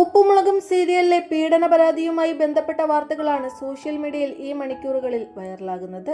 ഉപ്പുമുളകും സീരിയലിലെ പീഡന പരാതിയുമായി ബന്ധപ്പെട്ട വാർത്തകളാണ് സോഷ്യൽ മീഡിയയിൽ ഈ മണിക്കൂറുകളിൽ വൈറലാകുന്നത്.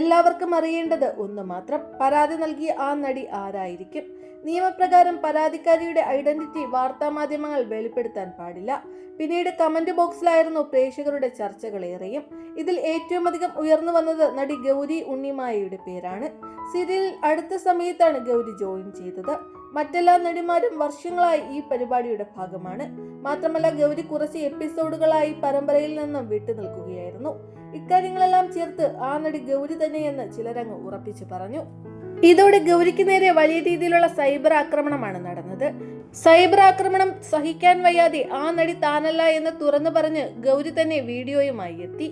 എല്ലാവർക്കും അറിയേണ്ടത് ഒന്ന് മാത്രം പരാതി നൽകിയ ആ നടി ആരായിരിക്കും? നിയമപ്രകാരം പരാതിക്കാരിയുടെ ഐഡന്റിറ്റി വാർത്താമാധ്യമങ്ങൾ വെളിപ്പെടുത്താൻ പാടില്ല. പിന്നീട് കമന്റ് ബോക്സിലായിരുന്നു പ്രേക്ഷകരുടെ ചർച്ചകളേറെയും. ഇതിൽ ഏറ്റവും അധികം ഉയർന്നു വന്നത് നടി ഗൗരി ഉണ്ണിമായയുടെ പേരാണ്. സീരിയലിൽ അടുത്ത സമയത്താണ് ഗൗരി ജോയിൻ ചെയ്തത്. മറ്റെല്ലാ നടിമാരും വർഷങ്ങളായി ഈ പരിപാടിയുടെ ഭാഗമാണ്. മാത്രമല്ല ഗൗരി കുറച്ച് എപ്പിസോഡുകളായി പരമ്പരയിൽ നിന്നും വിട്ടു നിൽക്കുകയായിരുന്നു. ഇക്കാര്യങ്ങളെല്ലാം ചേർത്ത് ആ നടി ഗൗരി തന്നെയെന്ന് ചിലരങ്ങ് ഉറപ്പിച്ചു പറഞ്ഞു. ഇതോടെ ഗൗരിക്ക് നേരെ വലിയ രീതിയിലുള്ള സൈബർ ആക്രമണമാണ് നടന്നത്. സൈബർ ആക്രമണം സഹിക്കാൻ വയ്യാതെ ആ നടി താനല്ല എന്ന് തുറന്നു പറഞ്ഞ് ഗൗരി തന്നെ വീഡിയോയുമായി എത്തി.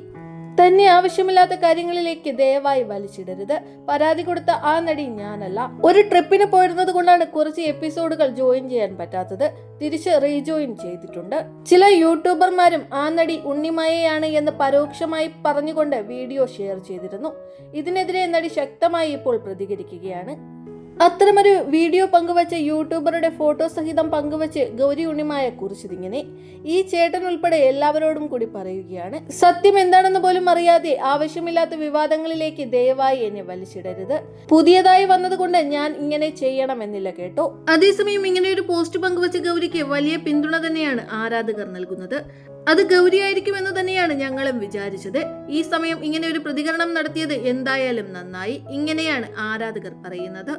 തന്നെ ആവശ്യമില്ലാത്ത കാര്യങ്ങളിലേക്ക് ദയവായി വലിച്ചിടരുത്. പരാതി കൊടുത്ത ആ നടി ഞാനല്ല. ഒരു ട്രിപ്പിന് പോയിരുന്നത് കൊണ്ടാണ് കുറച്ച് എപ്പിസോഡുകൾ ജോയിൻ ചെയ്യാൻ പറ്റാത്തത്. തിരിച്ച് റീജോയിൻ ചെയ്തിട്ടുണ്ട്. ചില യൂട്യൂബർമാരും ആ നടി ഉണ്ണിമയയാണ് എന്ന് പരോക്ഷമായി പറഞ്ഞുകൊണ്ട് വീഡിയോ ഷെയർ ചെയ്തിരുന്നു. ഇതിനെതിരെ നടി ശക്തമായി ഇപ്പോൾ പ്രതികരിക്കുകയാണ്. അത്തരമൊരു വീഡിയോ പങ്കുവച്ച് യൂട്യൂബറുടെ ഫോട്ടോ സഹിതം പങ്കുവച്ച് ഗൗരി ഉണ്ണിമായ കുറിച്ചതിങ്ങനെ ഈ ചേട്ടൻ ഉൾപ്പെടെ എല്ലാവരോടും കൂടി പറയുകയാണ്. സത്യം എന്താണെന്ന് പോലും അറിയാതെ ആവശ്യമില്ലാത്ത വിവാദങ്ങളിലേക്ക് ദയവായി എന്നെ വലിച്ചിടരുത്. പുതിയതായി വന്നതുകൊണ്ട് ഞാൻ ഇങ്ങനെ ചെയ്യണമെന്നില്ല കേട്ടോ. അതേസമയം ഇങ്ങനെ ഒരു പോസ്റ്റ് പങ്കുവച്ച ഗൗരിക്ക് വലിയ പിന്തുണ തന്നെയാണ് ആരാധകർ നൽകുന്നത്. അത് ഗൗരിയായിരിക്കുമെന്ന് തന്നെയാണ് ഞങ്ങളും വിചാരിച്ചത്. ഈ സമയം ഇങ്ങനെ ഒരു പ്രതികരണം നടത്തിയത് എന്തായാലും നന്നായി. ഇങ്ങനെയാണ് ആരാധകർ പറയുന്നത്.